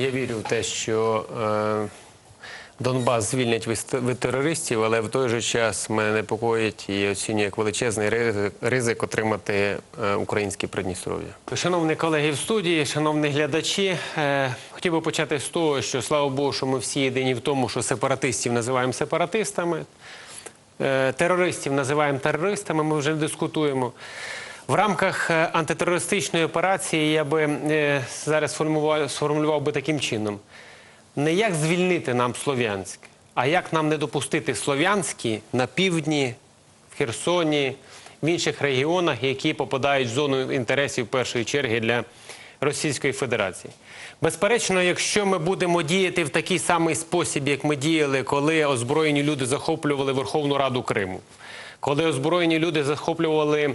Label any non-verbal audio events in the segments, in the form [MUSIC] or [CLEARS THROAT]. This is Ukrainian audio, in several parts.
Я вірю в те, що е, Донбас звільнять від, терористів, але в той же час мене непокоїть і оцінює як величезний ризик, ризик отримати е, українське Придністров'я. Шановні колеги в студії, шановні глядачі, е, хотів би почати з того, що слава Богу, що ми всі єдині в тому, що сепаратистів називаємо сепаратистами. Е, терористів називаємо терористами, ми вже дискутуємо. В рамках е, антитерористичної операції я би е, зараз сформулював би таким чином: не як звільнити нам Слов'янськ, а як нам не допустити Слов'янські на півдні, в Херсоні, в інших регіонах, які попадають в зону інтересів першої черги для Російської Федерації. Безперечно, якщо ми будемо діяти в такий самий спосіб, як ми діяли, коли озброєні люди захоплювали Верховну Раду Криму, коли озброєні люди захоплювали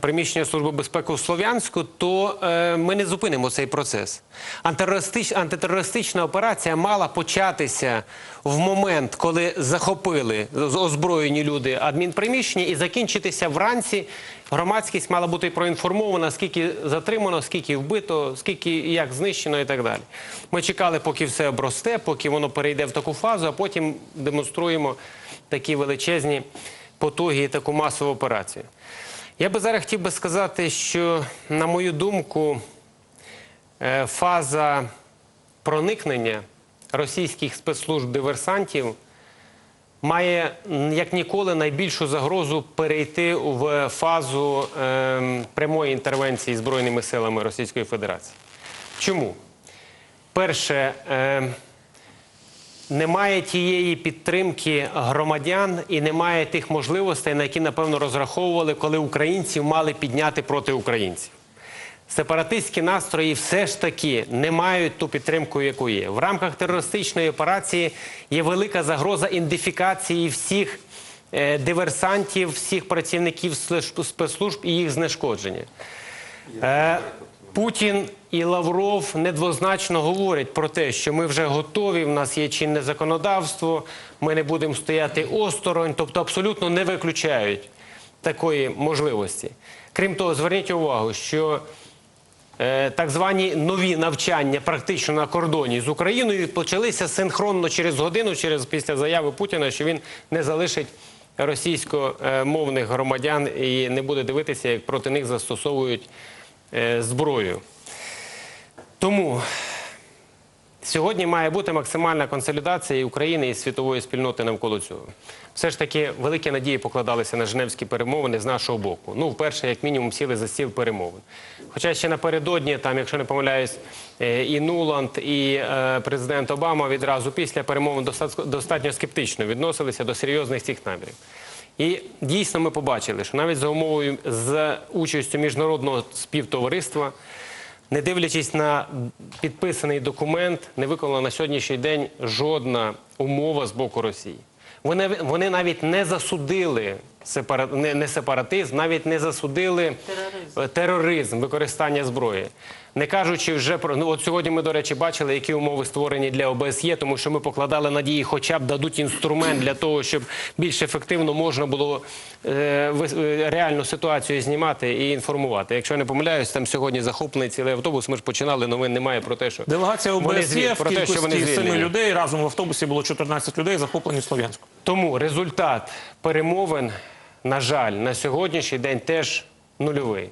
приміщення Служби безпеки у Слов'янську, то е, ми не зупинимо цей процес. Антитерористич, антитерористична операція мала початися в момент, коли захопили озброєні люди адмінприміщення, і закінчитися вранці. Громадськість мала бути проінформована, скільки затримано, скільки вбито, скільки як знищено і так далі. Ми чекали, поки все обросте, поки воно перейде в таку фазу, а потім демонструємо такі величезні потуги і таку масову операцію. Я би зараз хотів би сказати, що, на мою думку, е, фаза проникнення російських спецслужб диверсантів має як ніколи найбільшу загрозу перейти в фазу ем, прямої інтервенції Збройними силами Російської Федерації. Чому? Перше, ем, немає тієї підтримки громадян і немає тих можливостей, на які напевно розраховували, коли українців мали підняти проти українців. Сепаратистські настрої все ж таки не мають ту підтримку, яку є. В рамках терористичної операції є велика загроза ідентифікації всіх е, диверсантів, всіх працівників спецслужб і їх знешкодження. Е, Путін і Лавров недвозначно говорять про те, що ми вже готові, в нас є чинне законодавство, ми не будемо стояти осторонь, тобто абсолютно не виключають такої можливості. Крім того, зверніть увагу, що е, так звані нові навчання практично на кордоні з Україною почалися синхронно через годину, через після заяви Путіна, що він не залишить російськомовних громадян і не буде дивитися, як проти них застосовують е, зброю. Тому Сьогодні має бути максимальна консолідація і України і світової спільноти навколо цього. Все ж таки, великі надії покладалися на женевські перемовини з нашого боку. Ну, вперше, як мінімум, сіли за стіл перемовин. Хоча ще напередодні, там, якщо не помиляюсь, е, і Нуланд, і е, президент Обама відразу після перемовин достатньо, скептично відносилися до серйозних цих намірів. І дійсно ми побачили, що навіть за умовою з участю міжнародного співтовариства не дивлячись на підписаний документ, не виконана на сьогоднішній день жодна умова з боку Росії. Вони, вони навіть не засудили сепара, не, не сепаратизм, навіть не засудили тероризм. тероризм, використання зброї. Не кажучи вже про ну от сьогодні ми, до речі, бачили, які умови створені для ОБСЄ, тому що ми покладали надії, хоча б дадуть інструмент для того, щоб більш ефективно можна було е, е, реальну ситуацію знімати і інформувати. Якщо я не помиляюсь, там сьогодні захоплений цілий автобус. Ми ж починали новин. Немає про те, що Делегація ОБСЄ в про те, що вони кількості семи людей. Разом в автобусі було 14 людей, захоплені в Слов'янську. Тому результат перемовин, на жаль, на сьогоднішній день теж нульовий.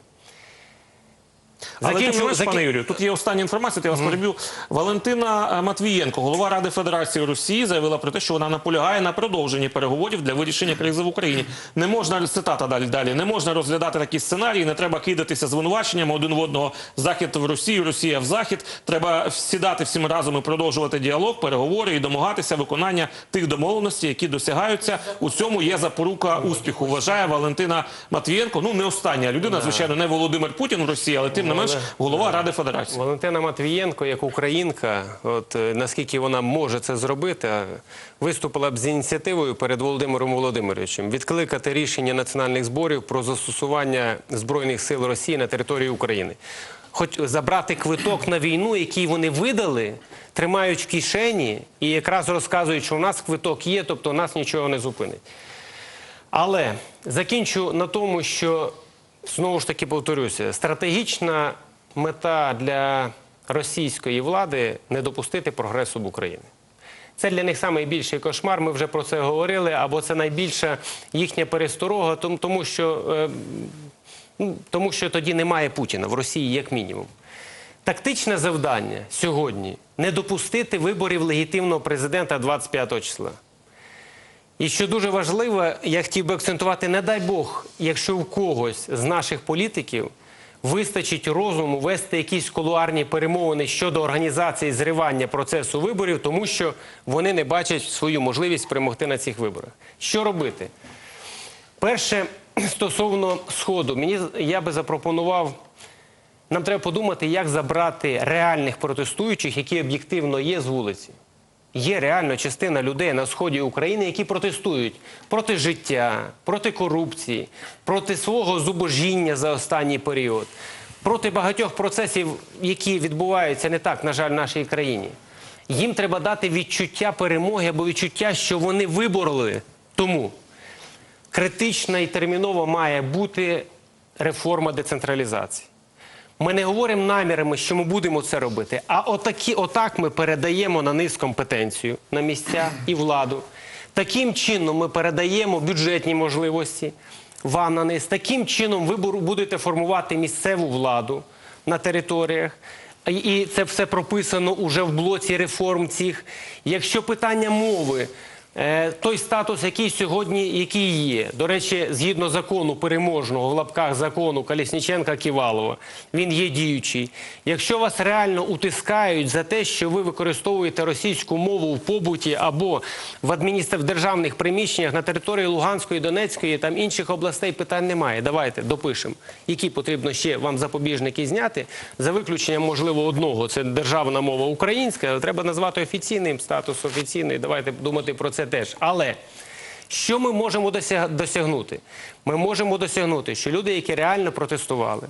Але Закінчу- тим не менш, закі- пане Юрію, тут є остання інформація, я вас переб'ю. Валентина е, Матвієнко, голова Ради Федерації Росії, заявила про те, що вона наполягає на продовженні переговорів для вирішення кризи в Україні. Не можна цитата далі далі. Не можна розглядати такі сценарії. Не треба кидатися звинуваченнями один в одного. Захід в Росію, Росія в захід. Треба сідати всім разом і продовжувати діалог, переговори і домагатися виконання тих домовленостей, які досягаються. У цьому є запорука успіху. Вважає Валентина Матвієнко. Ну не остання людина, звичайно, не Володимир Путін в Росії, але тим не менш голова Ради Федерації. Валентина Матвієнко, як українка, от е, наскільки вона може це зробити, виступила б з ініціативою перед Володимиром Володимировичем відкликати рішення національних зборів про застосування збройних сил Росії на території України. Хоч забрати квиток на війну, який вони видали, тримають в кишені, і якраз розказують, що у нас квиток є, тобто нас нічого не зупинить. Але закінчу на тому, що знову ж таки повторюся, стратегічна мета для російської влади не допустити прогресу в Україні. Це для них найбільший кошмар. Ми вже про це говорили. Або це найбільша їхня пересторога, тому, що. е, Ну, тому що тоді немає Путіна в Росії, як мінімум. Тактичне завдання сьогодні не допустити виборів легітимного президента 25 числа. І що дуже важливо, я хотів би акцентувати, не дай Бог, якщо у когось з наших політиків вистачить розуму вести якісь кулуарні перемовини щодо організації зривання процесу виборів, тому що вони не бачать свою можливість перемогти на цих виборах. Що робити? Перше, [CLEARS THROAT] стосовно Сходу, мені я би запропонував. Нам треба подумати, як забрати реальних протестуючих, які об'єктивно є з вулиці. Є реально частина людей на сході України, які протестують проти життя, проти корупції, проти свого зубожіння за останній період, проти багатьох процесів, які відбуваються не так, на жаль, в нашій країні. Їм треба дати відчуття перемоги або відчуття, що вони вибороли. Тому критична і термінова має бути реформа децентралізації. Ми не говоримо намірами, що ми будемо це робити, а отакі, отак ми передаємо на низ компетенцію на місця і владу. Таким чином ми передаємо бюджетні можливості вам на низ. Таким чином ви будете формувати місцеву владу на територіях. І- це все прописано уже в блоці реформ цих. Якщо питання мови, той статус, який сьогодні який є, до речі, згідно закону переможного в лапках закону Колісніченка Ківалова, він є діючий. Якщо вас реально утискають за те, що ви використовуєте російську мову в побуті або в адміністр... державних приміщеннях на території Луганської, Донецької там інших областей питань немає. Давайте допишемо, які потрібно ще вам запобіжники зняти за виключенням, можливо, одного це державна мова українська, треба назвати офіційним статус офіційний. Давайте думати про це теж. Але що ми можемо досягнути? Ми можемо досягнути, що люди, які реально протестували,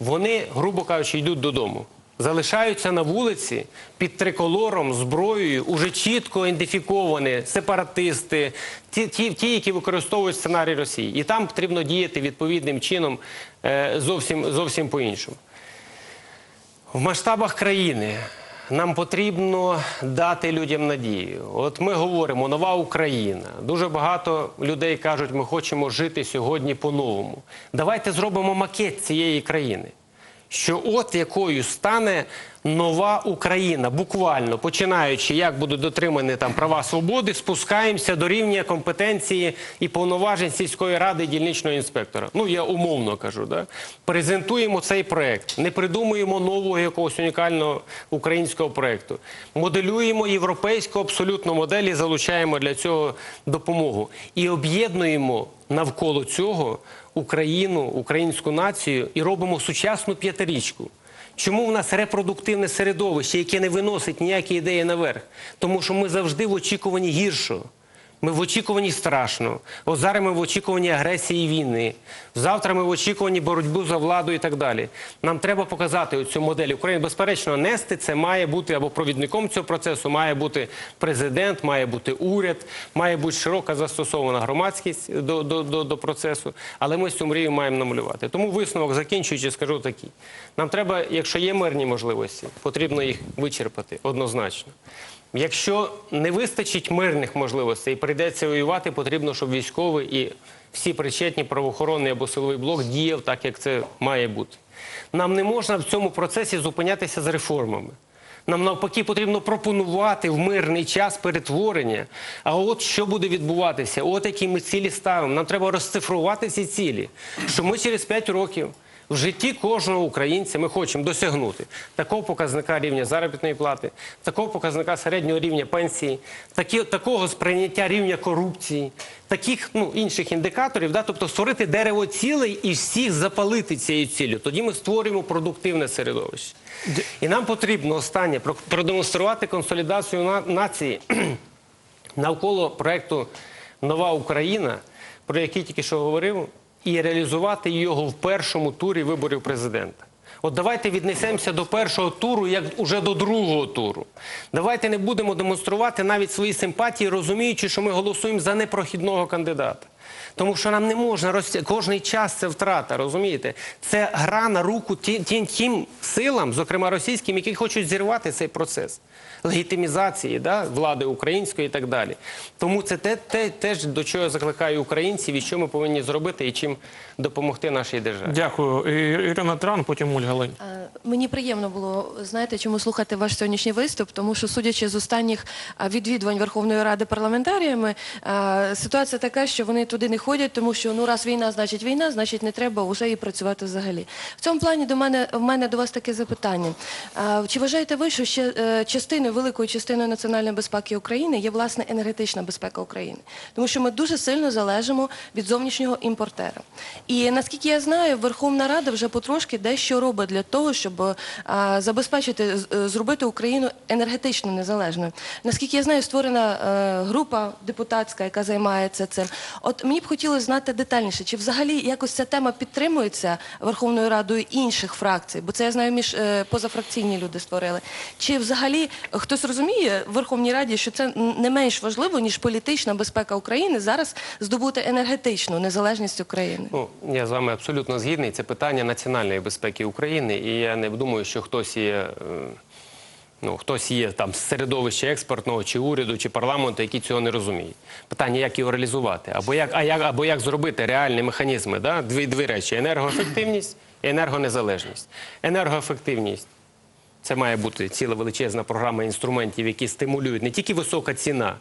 вони, грубо кажучи, йдуть додому. Залишаються на вулиці під триколором, зброєю, уже чітко ідентифіковані сепаратисти, ті, ті, ті, які використовують сценарій Росії. І там потрібно діяти відповідним чином е, зовсім, зовсім по-іншому. В масштабах країни нам потрібно дати людям надію. От ми говоримо нова Україна. Дуже багато людей кажуть, ми хочемо жити сьогодні по-новому. Давайте зробимо макет цієї країни. Що от якою стане нова Україна, буквально починаючи, як будуть дотримані там права свободи, спускаємося до рівня компетенції і повноважень сільської ради дільничного інспектора. Ну я умовно кажу, да? презентуємо цей проект, не придумуємо нового якогось унікального українського проекту, моделюємо європейську абсолютну модель і залучаємо для цього допомогу і об'єднуємо навколо цього Україну, українську націю і робимо сучасну п'ятирічку. Чому в нас репродуктивне середовище, яке не виносить ніякі ідеї наверх? Тому що ми завжди в очікуванні гіршого. Ми в очікуванні страшного. От зараз ми в очікуванні агресії війни. Завтра ми в очікуванні боротьби за владу і так далі. Нам треба показати цю модель України. Безперечно, нести це має бути або провідником цього процесу, має бути президент, має бути уряд, має бути широка застосована громадськість до, до, до, до процесу. Але ми цю мрію маємо намалювати. Тому висновок, закінчуючи, скажу такий: нам треба, якщо є мирні можливості, потрібно їх вичерпати однозначно. Якщо не вистачить мирних можливостей і прийдеться воювати, потрібно, щоб військовий і всі причетні правоохоронний або силовий блок діяв так, як це має бути. Нам не можна в цьому процесі зупинятися з реформами. Нам навпаки потрібно пропонувати в мирний час перетворення. А от що буде відбуватися? От які ми цілі ставимо. Нам треба розцифрувати ці цілі, що ми через 5 років в житті кожного українця ми хочемо досягнути такого показника рівня заробітної плати, такого показника середнього рівня пенсії, такі, такого сприйняття рівня корупції, таких ну, інших індикаторів, да? тобто створити дерево цілей і всіх запалити цією ціллю. Тоді ми створюємо продуктивне середовище. І нам потрібно останнє про- продемонструвати консолідацію на- нації [CLEARS THROAT] навколо проекту Нова Україна, про який тільки що говорив, і реалізувати його в першому турі виборів президента. От давайте віднесемося до першого туру, як уже до другого туру. Давайте не будемо демонструвати навіть свої симпатії, розуміючи, що ми голосуємо за непрохідного кандидата. Тому що нам не можна розтя... кожний час це втрата, розумієте? Це гра на руку ті- тим, тим силам, зокрема російським, які хочуть зірвати цей процес легітимізації да, влади української і так далі. Тому це те, те, теж до чого я закликаю українців і що ми повинні зробити і чим допомогти нашій державі. Дякую. Ірина Тран, потім Ольга Лень. Е, Мені приємно було знаєте, чому слухати ваш сьогоднішній виступ, тому що судячи з останніх відвідувань Верховної Ради парламентаріями, е, ситуація така, що вони туди не ходять, тому що ну раз війна, значить війна, значить не треба вже і працювати взагалі. В цьому плані до мене в мене до вас таке запитання. Е, Чи вважаєте ви, що ще е, частиною великою частиною національної безпеки України є власне енергетична безпека України? Тому що ми дуже сильно залежимо від зовнішнього імпортера. І наскільки я знаю, Верховна Рада вже потрошки дещо робить для того, щоб е, забезпечити е, зробити Україну енергетично незалежною. Наскільки я знаю, створена е, група депутатська, яка займається цим. От мені б хотілося знати детальніше, чи взагалі якось ця тема підтримується Верховною Радою інших фракцій, бо це я знаю, між е, позафракційні люди створили. Чи взагалі хтось розуміє в Верховній Раді, що це не менш важливо ніж політична безпека України зараз здобути енергетичну незалежність України? Ну, я з вами абсолютно згідний. Це питання національної безпеки України, і я не думаю, що хтось є. е, Ну, хтось є там з середовища експортного чи уряду, чи парламенту, які цього не розуміють. Питання, як його реалізувати, або як, а як, або як зробити реальні механізми. Да? Дві, дві речі: енергоефективність і енергонезалежність. Енергоефективність це має бути ціла величезна програма інструментів, які стимулюють не тільки висока ціна,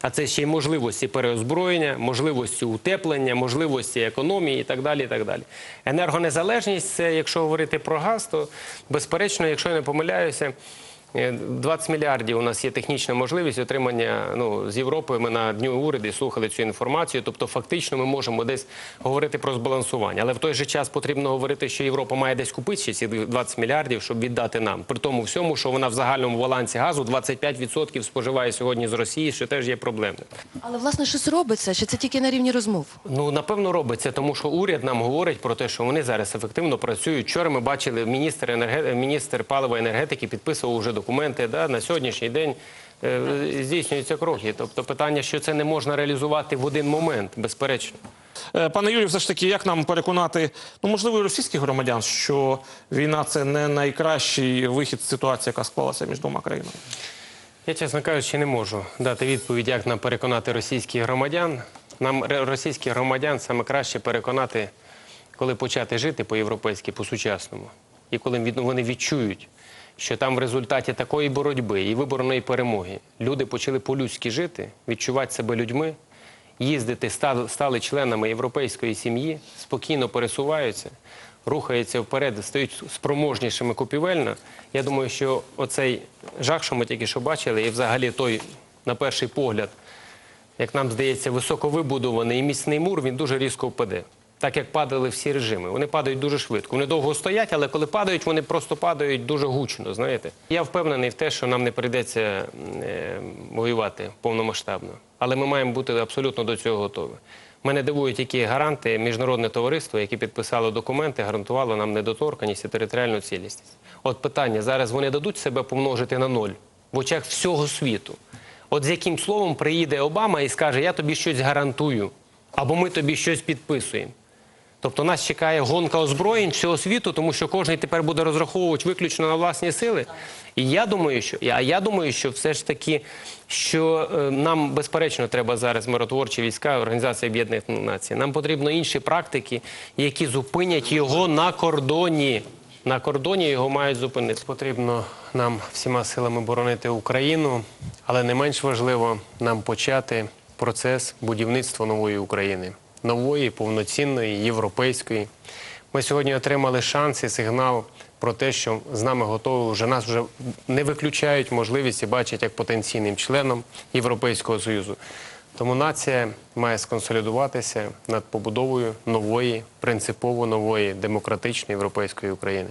а це ще й можливості переозброєння, можливості утеплення, можливості економії і так далі. І так далі. Енергонезалежність це, якщо говорити про газ, то безперечно, якщо я не помиляюся. Е, 20 мільярдів у нас є технічна можливість отримання ну, з Європи. Ми на дню уряду слухали цю інформацію. Тобто, фактично, ми можемо десь говорити про збалансування. Але в той же час потрібно говорити, що Європа має десь купити ще ці 20 мільярдів, щоб віддати нам. При тому всьому, що вона в загальному балансі газу 25% споживає сьогодні з Росії, що теж є проблемним. Але власне щось робиться, чи це тільки на рівні розмов? Ну напевно робиться, тому що уряд нам говорить про те, що вони зараз ефективно працюють. Вчора ми бачили, міністр енерге... міністр палива енергетики підписував уже документи. Да, на сьогоднішній день е, здійснюються кроки. Тобто питання, що це не можна реалізувати в один момент, безперечно. Е, Пане Юрію, все ж таки, як нам переконати, ну можливо, і російських громадян, що війна це не найкращий вихід з ситуації, яка склалася між двома країнами? Я, чесно кажучи, не можу дати відповідь, як нам переконати російських громадян. Нам російських громадян саме краще переконати, коли почати жити по-європейськи, по-сучасному. І коли вони відчують, що там в результаті такої боротьби і виборної перемоги люди почали по-людськи жити, відчувати себе людьми, їздити, стали, членами європейської сім'ї, спокійно пересуваються, рухаються вперед, стають спроможнішими купівельно. Я думаю, що оцей жах, що ми тільки що бачили, і взагалі той, на перший погляд, як нам здається, високовибудований і міцний мур, він дуже різко впаде. Так як падали всі режими. Вони падають дуже швидко. Вони довго стоять, але коли падають, вони просто падають дуже гучно. Знаєте, я впевнений в те, що нам не прийдеться е, воювати повномасштабно. Але ми маємо бути абсолютно до цього готові. Мене дивують тільки гаранти міжнародне товариство, яке підписало документи, гарантувало нам недоторканність і територіальну цілісність. От питання зараз вони дадуть себе помножити на ноль в очах всього світу. От з яким словом приїде Обама і скаже, я тобі щось гарантую, або ми тобі щось підписуємо. Тобто нас чекає гонка озброєнь всього світу, тому що кожен тепер буде розраховувати виключно на власні сили. І я думаю, що а я думаю, що все ж таки, що е, нам безперечно треба зараз миротворчі війська, Організація Об'єднаних Націй. Нам потрібно інші практики, які зупинять його на кордоні. На кордоні його мають зупинити. Потрібно нам всіма силами боронити Україну, але не менш важливо нам почати процес будівництва нової України, нової, повноцінної, європейської. Ми сьогодні отримали шанс і сигнал про те, що з нами готові вже нас вже не виключають можливість і бачать як потенційним членом Європейського Союзу. Тому нація має сконсолідуватися над побудовою нової, принципово нової демократичної європейської України.